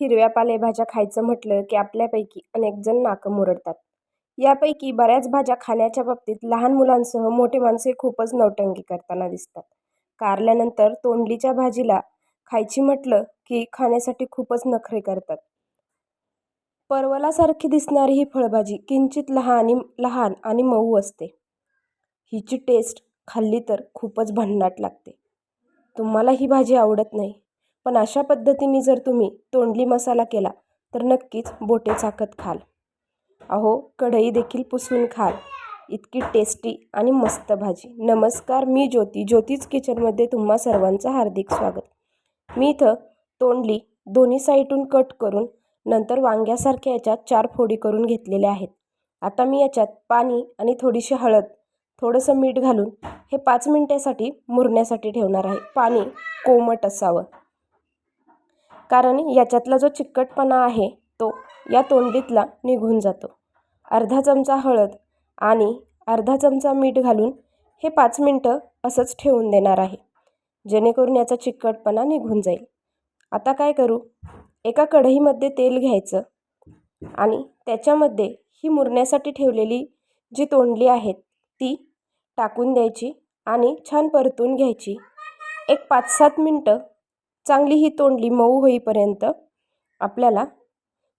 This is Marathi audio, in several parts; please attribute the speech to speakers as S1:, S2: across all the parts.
S1: हिरव्या पालेभाज्या खायचं म्हटलं की आपल्यापैकी अनेक जण नाकं मुरडतात. यापैकी बऱ्याच भाज्या खाण्याच्या बाबतीत लहान मुलांसह मोठे माणसे खूपच नौटंकी करताना दिसतात. कारल्यानंतर तोंडलीच्या भाजीला खायची म्हटलं की खाण्यासाठी खूपच नखरे करतात. परवलासारखी दिसणारी ही फळभाजी किंचित लहान लहान आणि मऊ असते. हिची टेस्ट खाल्ली तर खूपच भन्नाट लागते. तुम्हाला ही भाजी आवडत नाही? पण अशा पद्धतीने जर तुम्ही तोंडली मसाला केला तर नक्कीच बोटे चाकत खाल. अहो कढई देखील पुसून खाल. इतकी टेस्टी आणि मस्त भाजी. नमस्कार मी ज्योती. ज्योतीच किचनमध्ये तुम्हा सर्वांचं हार्दिक स्वागत. मी इथं तोंडली दोन्ही साईडून कट करून नंतर वांग्यासारख्या याच्यात चार फोडी करून घेतलेल्या आहेत. आता मी याच्यात पाणी आणि थोडीशी हळद थोडंसं मीठ घालून हे पाच मिनटासाठी मुरण्यासाठी ठेवणार आहे. पाणी कोमट असावं. कारण याच्यातला जो चिकटपणा आहे तो या तोंडीतला निघून जातो. अर्धा चमचा हळद आणि अर्धा चमचा मीठ घालून हे पाच मिनटं असंच ठेवून देणार आहे. जेणेकरून याचा चिकटपणा निघून जाईल. आता काय करू? एका कढईमध्ये तेल घ्यायचं आणि त्याच्यामध्ये ही मुरण्यासाठी ठेवलेली जी तोंडली आहेत ती टाकून द्यायची आणि छान परतून घ्यायची. एक पाच सात मिनटं चांगली ही तोंडली मऊ होईपर्यंत आपल्याला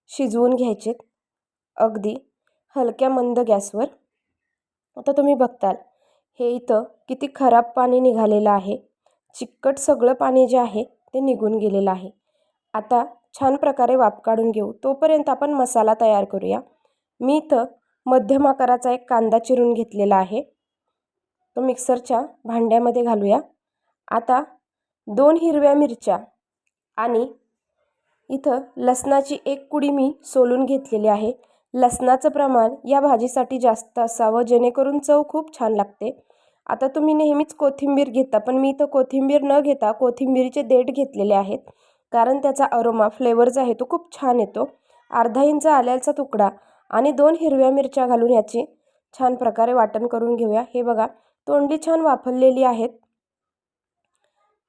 S1: शिजवून घ्यायचे अगदी हलक्या मंद गॅसवर. आता तुम्ही बघताल हे इथं किती खराब पाणी निघालेलं आहे. चिकट सगळं पाणी जे आहे ते निघून गेलेलं आहे. आता छान प्रकारे वाफ काढून घेऊ. तोपर्यंत आपण मसाला तयार करूया. मी इथं मध्यम आकाराचा एक कांदा चिरून घेतलेला आहे. तो मिक्सरच्या भांड्यामध्ये घालूया. आता दोन हिरव्या मिरच्या आणि इथं लसणाची एक कुडी मी सोलून घेतलेली आहे. लसणाचं प्रमाण या भाजीसाठी जास्त असावं जेणेकरून चव खूप छान लागते. आता तुम्ही नेहमीच कोथिंबीर घेता पण मी इथं कोथिंबीर न घेता कोथिंबीरचे देठ घेतलेले आहेत कारण त्याचा अरोमा फ्लेवर जो आहे तो खूप छान येतो. अर्धा इंच आल्याचा तुकडा आणि दोन हिरव्या मिरच्या घालून याची छान प्रकारे वाटण करून घेऊया. हे बघा तोंडी छान वाफरलेली आहेत.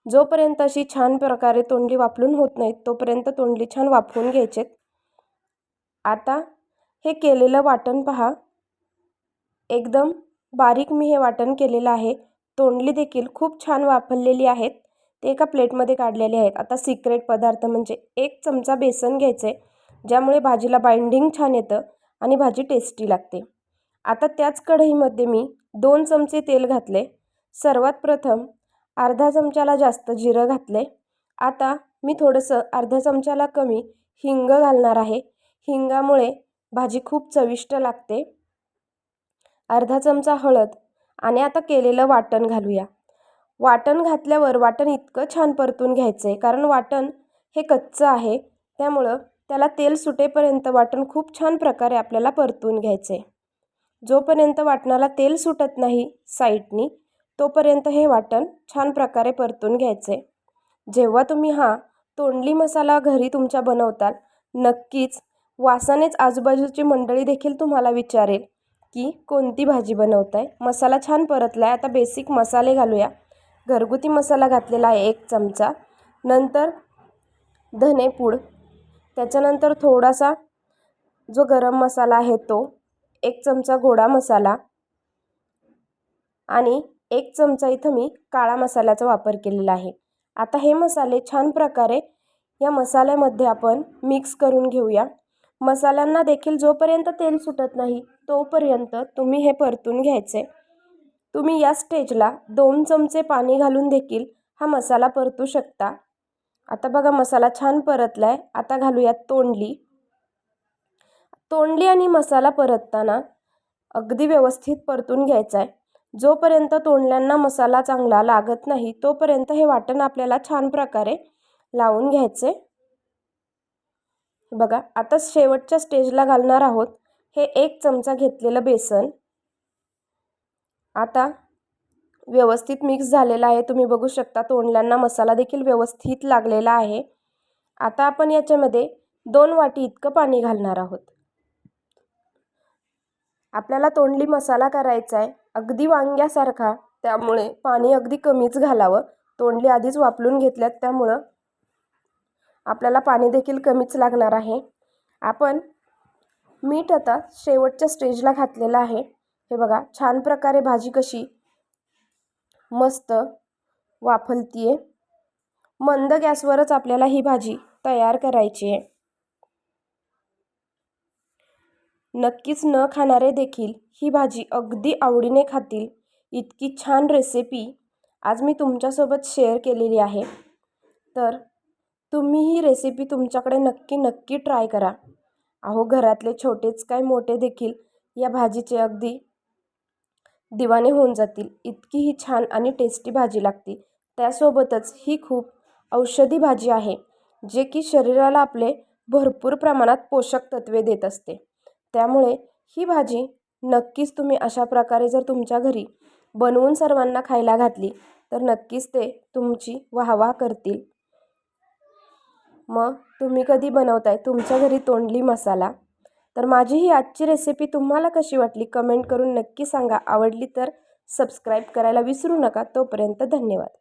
S1: जोपर्यंत अशी छान प्रकारे तोंडली वापरून होत नाहीत तोपर्यंत तोंडली छान वाफवून घ्यायचेत. आता हे केलेलं वाटण पहा. एकदम बारीक मी हे वाटण केलेलं आहे. तोंडली देखील खूप छान वापरलेली आहेत. ते एका प्लेटमध्ये काढलेले आहेत. आता सिक्रेट पदार्थ म्हणजे एक चमचा बेसन घ्यायचं आहे ज्यामुळे भाजीला बाइंडिंग छान येतं आणि भाजी टेस्टी लागते. आता त्याच कढईमध्ये मी दोन चमचे तेल घातले सर्वात प्रथम अर्धा चमच्याला जास्त जिरं घातलं आहे आता मी थोडंसं अर्ध्या चमच्याला कमी हिंग घालणार आहे. हिंगामुळे भाजी खूप चविष्ट लागते. अर्धा चमचा हळद आणि आता केलेलं वाटण घालूया. वाटण घातल्यावर वाटण इतकं छान परतून घ्यायचं आहे कारण वाटण हे कच्चं आहे. त्यामुळं त्याला तेल सुटेपर्यंत वाटण खूप छान प्रकारे आपल्याला परतून घ्यायचं आहे जोपर्यंत वाटणाला तेल सुटत नाही साईडनी तोपर्यंत हे वाटण छान प्रकारे परतून घ्यायचे. जेव्हा तुम्ही हा तोंडली मसाला घरी तुमच्या बनवताल नक्कीच वासानेच आजूबाजूची मंडळी देखील तुम्हाला विचारेल की कोणती भाजी बनवत आहे मसाला छान परतला आहे आता बेसिक मसाले घालूया. घरगुती मसाला घातलेला आहे एक चमचा. नंतर धनेपूड त्याच्यानंतर थोडासा जो गरम मसाला आहे तो एक चमचा गोडा मसाला. आणि एक चमचा इथं मी काळा मसाल्याचा वापर केलेला आहे. आता हे मसाले छान प्रकारे या मसाल्यामध्ये आपण मिक्स करून घेऊया. मसाल्यांना देखील जोपर्यंत तेल सुटत नाही तोपर्यंत तुम्ही हे परतून घ्यायचे. तुम्ही या स्टेजला दोन चमचे पाणी घालून देखील हा मसाला परतू शकता. आता बघा मसाला छान परतला आहे आता घालूयात तोंडली. तोंडली आणि मसाला परतताना अगदी व्यवस्थित परतून घ्यायचा आहे जोपर्यंत तोंडल्यांना मसाला चांगला लागत नाही तोपर्यंत हे वाटण आपल्याला छान प्रकारे लावून घ्यायचे. बघा आता शेवटच्या स्टेजला घालणार आहोत. हे एक चमचा घेतलेलं बेसन. आता व्यवस्थित मिक्स झालेला आहे. तुम्ही बघू शकता तोंडल्यांना मसाला देखील व्यवस्थित लागलेला आहे. आता आपण याच्यामध्ये दोन वाटी इतकं पाणी घालणार आहोत. आपल्याला तोंडली मसाला करायचा आहे अगदी वांग्यासारखा त्यामुळे पाणी अगदी कमीच घालावं. तोंडली आधीच वापरून घेतल्यात त्यामुळं आपल्याला पाणी देखील कमीच लागणार आहे. आपण मीठ आता शेवटच्या स्टेजला घातलेलं आहे. हे बघा छान प्रकारे भाजी कशी मस्त वाफलती आहे मंद गॅसवरच आपल्याला ही भाजी तयार करायची आहे नक्कीच न खाणारे देखील ही भाजी अगदी आवडीने खातील. इतकी छान रेसिपी आज मी तुमच्यासोबत शेअर केलेली आहे. तर तुम्ही ही रेसिपी तुमच्याकडे नक्की नक्की ट्राय करा. अहो घरातले छोटेच काय मोठे देखील या भाजीचे अगदी दिवाने होऊन जातील. इतकी ही छान आणि टेस्टी भाजी लागते. त्यासोबतच ही खूप औषधी भाजी आहे जे की शरीराला आपले भरपूर प्रमाणात पोषक तत्वे देत असते. त्यामुळे ही भाजी नक्कीच तुम्ही अशा प्रकारे जर तुमच्या घरी बनवून सर्वांना खायला घातली तर नक्कीच ते तुमची वाहवा करतील. मग तुम्ही कधी बनवताय? तुमच्या घरी तोंडली मसाला. तर माझी ही आजची रेसिपी तुम्हाला कशी वाटली? कमेंट करून नक्की सांगा. आवडली तर सबस्क्राईब करायला विसरू नका. तोपर्यंत धन्यवाद.